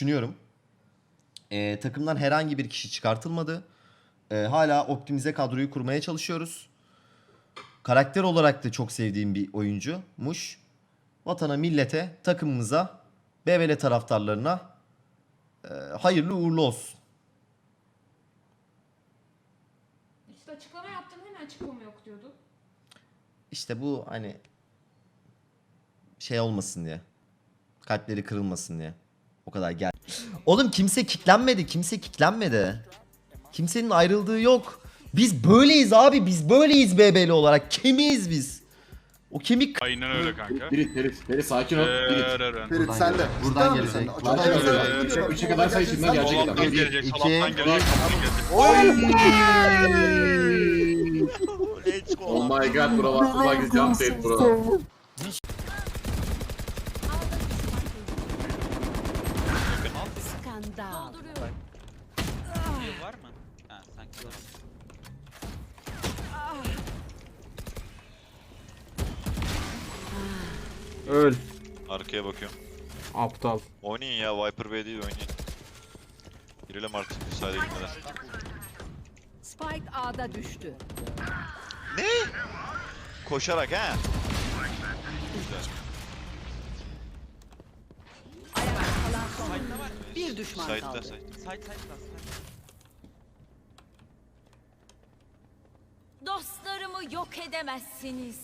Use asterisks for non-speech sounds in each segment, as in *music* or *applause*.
düşünüyorum. Ee, takımdan herhangi bir kişi çıkartılmadı. Ee, hala optimize kadroyu kurmaya çalışıyoruz. Karakter olarak da çok sevdiğim bir oyuncumuş. Vatana, millete, takımımıza, BBL taraftarlarına e, hayırlı uğurlu olsun. İşte açıklama yaptın hemen açıklama yok diyordu. İşte bu hani şey olmasın diye. Kalpleri kırılmasın diye. O kadar gel. Oğlum kimse kiklenmedi. Kimse kiklenmedi. Kimsenin ayrıldığı yok. Biz böyleyiz abi. Biz böyleyiz BBL olarak. Kemiğiz biz. O kemik Aynen öyle kanka. Ferit, Ferit, Ferit sakin ol. Ferit. Eee, Ferit sen de. buradan gelecek. Buradan gelecek. Üçe- kadar say şimdiden gelecek adam. gelecek, sol iki, alttan gelecek. Oh my god bro, Skandal. var mı? Ha sanki var. Öl. Arkaya bakıyorum. Aptal. Oynayın ya Viper Bey değil oynayın. Girelim artık müsaade gitmeden. Spike A'da düştü. Koşarak ha. Ayakta Bir düşman Side'da kaldı. side. Side side last. Dostlarımı yok edemezsiniz.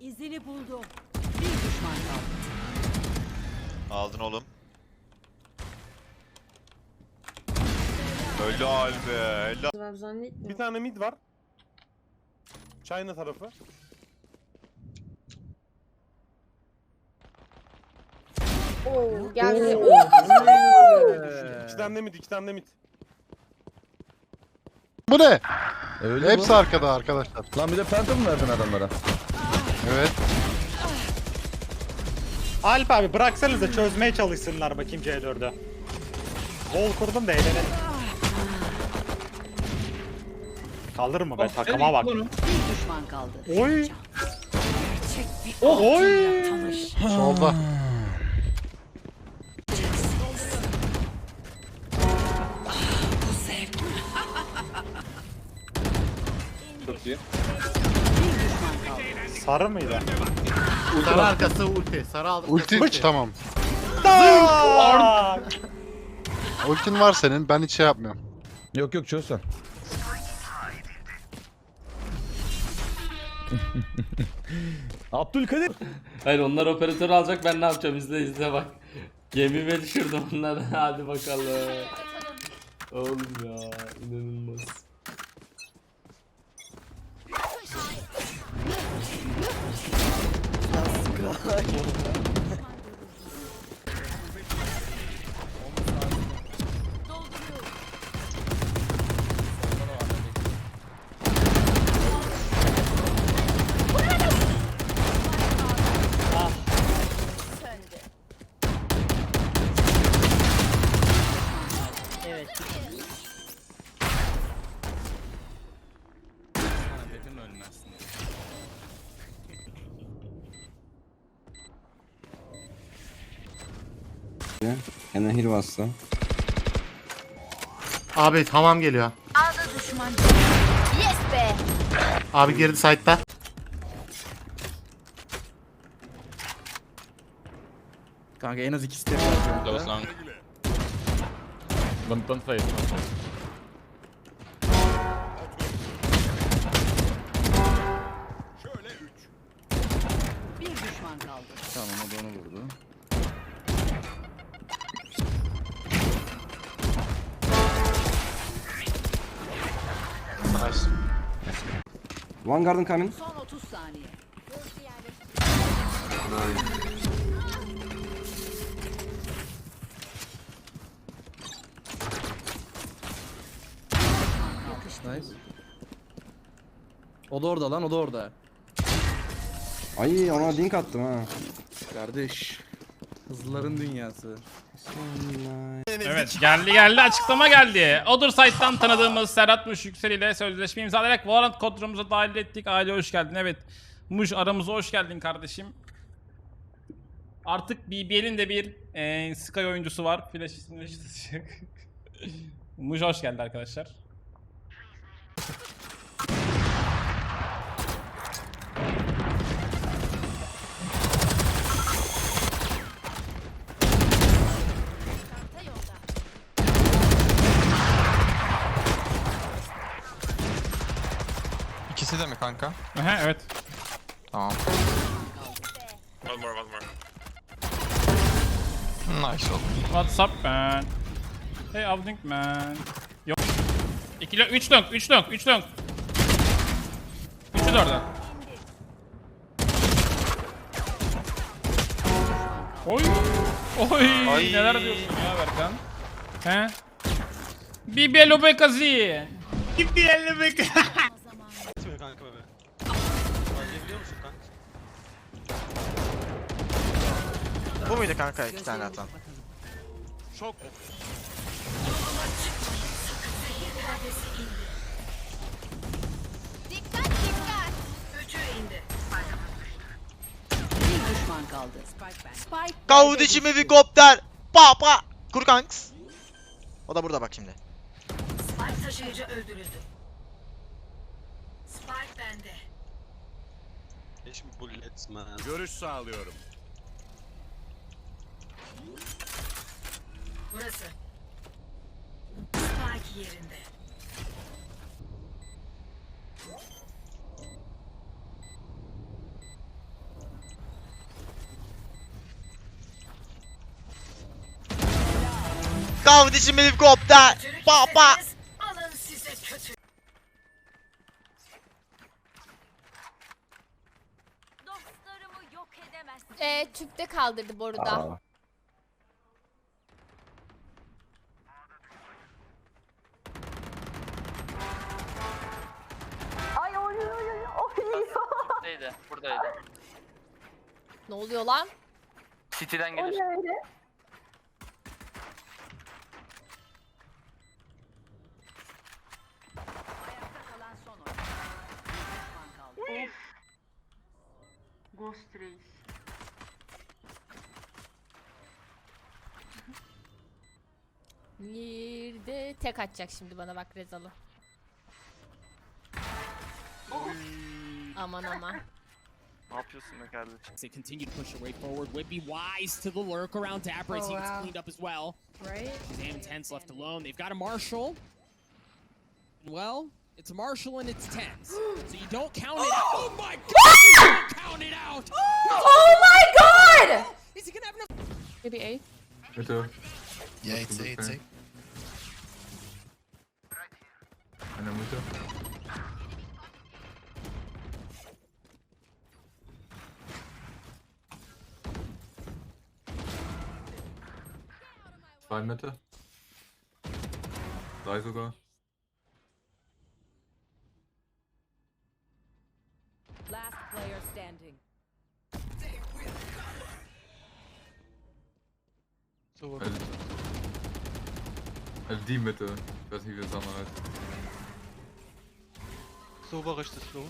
İzini buldum. Bir düşman kaldı. Aldın oğlum. Helal be. Helal. Bir tane mid var. China tarafı. Oo geldi. İki tane mid, iki tane mid. Bu ne? Öyle Hepsi arkada arkadaşlar. Lan bir de phantom verdin adamlara? Evet. Alp abi bıraksanız da çözmeye çalışsınlar bakayım C4'ü. Bol kurdum da eğlenelim. Kaldırır mı be takıma bak. Bir düşman kaldı. Oy. Oy. Solda. Sarı mıydı? Sarı arkası ulti. Sarı aldım. Ulti tamam. Tak! Ultin var senin. Ben hiç şey yapmıyorum. Yok yok çöz sen. *laughs* Abdülkadir. Hayır onlar operatörü alacak ben ne yapacağım izle izle bak. Gemime düşürdüm onları *laughs* hadi bakalım. Oğlum ya inanılmaz. Evet. Hemen heal bastı. Abi tamam geliyor. A'da düşman. Yes be. Abi girdi site'da. Kanka en az iki step Close long. Don't, don't play it. Don't play it. Bir düşman kaldı. Tamam o da onu vurdu. Nice. Vanguard'ın coming. Son 30 saniye. Nice. O da orada lan o da orada. Ay ona link attım ha. Kardeş. Hızlıların dünyası. Evet geldi geldi açıklama geldi. Odur site'tan tanıdığımız Serhat Muş Yüksel ile sözleşme imzalayarak Valorant kodumuza dahil ettik. Aile hoş geldin evet. Muş aramıza hoş geldin kardeşim. Artık BBL'in de bir e, Sky oyuncusu var. Flash ismini *laughs* taşıyacak. Muj hoş geldi arkadaşlar. İkisi de mi kanka? Aha, evet. Tamam. One more, one more. Nice oldu. What's up man? Hey Avdink man. Yok. 2 long, 3 long, 3 long, 3 long. Üçü de orada. Oy. Oy. Ay. Neler diyorsun ya Berkan? He? BBL Obekazi. BBL Obekazi. kanka be. Biliyor musun kanka? Bu muydu kanka iki tane atan? Çok. Bir düşman kaldı. Spike Kardeşim helikopter. Pa pa. Kur kanks. O da burada bak şimdi. Spike taşıyıcı öldürüldü. Spike bende. bullets man. Görüş sağlıyorum. Burası. Spike yerinde. Kardeşim helikopter. Pa pa. Alın size kötü. Dostlarımı yok edemezsin. Ee, tüpte kaldırdı boruda. Aa. Buradaydı. Ne oluyor lan? City'den gelir. Ayakta kalan son oyun. Bir düşman kaldı. Ghost Reis. Bir de tek atacak şimdi bana bak Rezalı. Aman aman. *laughs* Ne yapıyorsun be kardeşim? They continue to push away forward. Would be wise to the lurk around Dapper as oh, he gets cleaned up as well. Right? Damn Tense left alone. They've got a Marshall. Well, it's a Marshall and it's Tens. *gasps* so oh! Oh ah! you don't count it out. Oh my god! You don't count it out! Oh my god! Is he gonna have enough? Maybe A. Yeah it's it's Zwei Mitte. Drei sogar. Last player standing. Also, also die Mitte. Ich weiß nicht, wie das andere heißt. So war richtig so.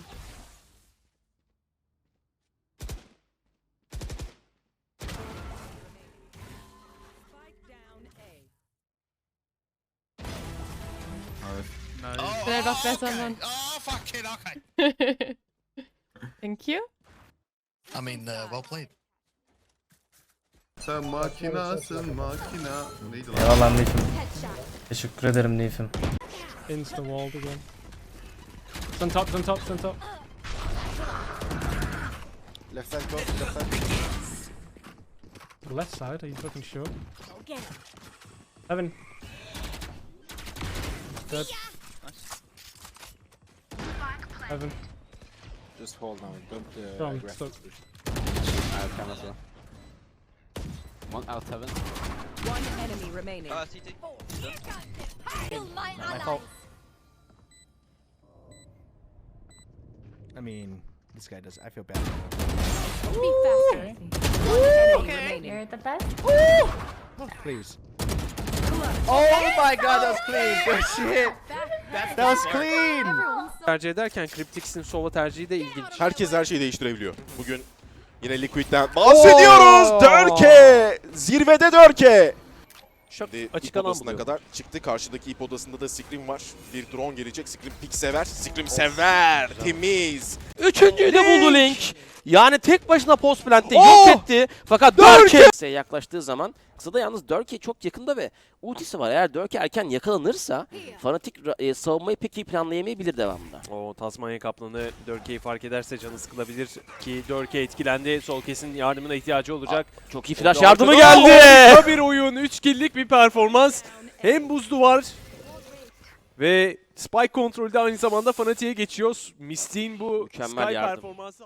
Schnell doch besser, Mann. Oh fucking okay. *laughs* Thank you. I mean uh, well played. Sen makinasın makina. Neydi lan? Eyvallah Neyfim. Teşekkür ederim Neyfim. Insta walled again. Sun top, sun top, sun top. Left side go. Left side. Left side, are you fucking sure? Heaven. Dead. Heaven. Just hold now. Don't Tamam, stop. One out heaven. One enemy remaining. Ah, CT. My fault. I mean, this guy does. I feel bad. Be faster. One enemy. You're the best. Please. Oh my god that's clean. Good shit. That was clean. Tercih ederken Cryptix'in solo tercihi de ilginç. Herkes her şeyi değiştirebiliyor. Bugün Yine Liquid'den bahsediyoruz. Oo! Dörke! Zirvede Dörke! Çok Şimdi açık ip alan odasına buluyor. kadar çıktı. Karşıdaki ip odasında da Scream var. Bir drone gelecek. Scream pik sever. Scream sever. Temiz. Üçüncüyü de buldu Link. Yani tek başına post plant'te Oh! yok etti. Fakat Dörke yaklaştığı zaman kısada yalnız Dörke çok yakında ve ultisi var. Eğer Dörke erken yakalanırsa Fanatik e, savunmayı pek iyi planlayamayabilir devamında. O Tasmanya Kaplanı Dörke'yi fark ederse canı sıkılabilir ki Dörke etkilendi. Sol kesin yardımına ihtiyacı olacak. Çok iyi flash yardımı geldi. Harika bir oyun. 3 kill'lik bir performans. Hem buzlu var ve Spike kontrolü de aynı zamanda Fanatik'e geçiyor. Mystic'in bu Mükemmel Sky yardım. performansı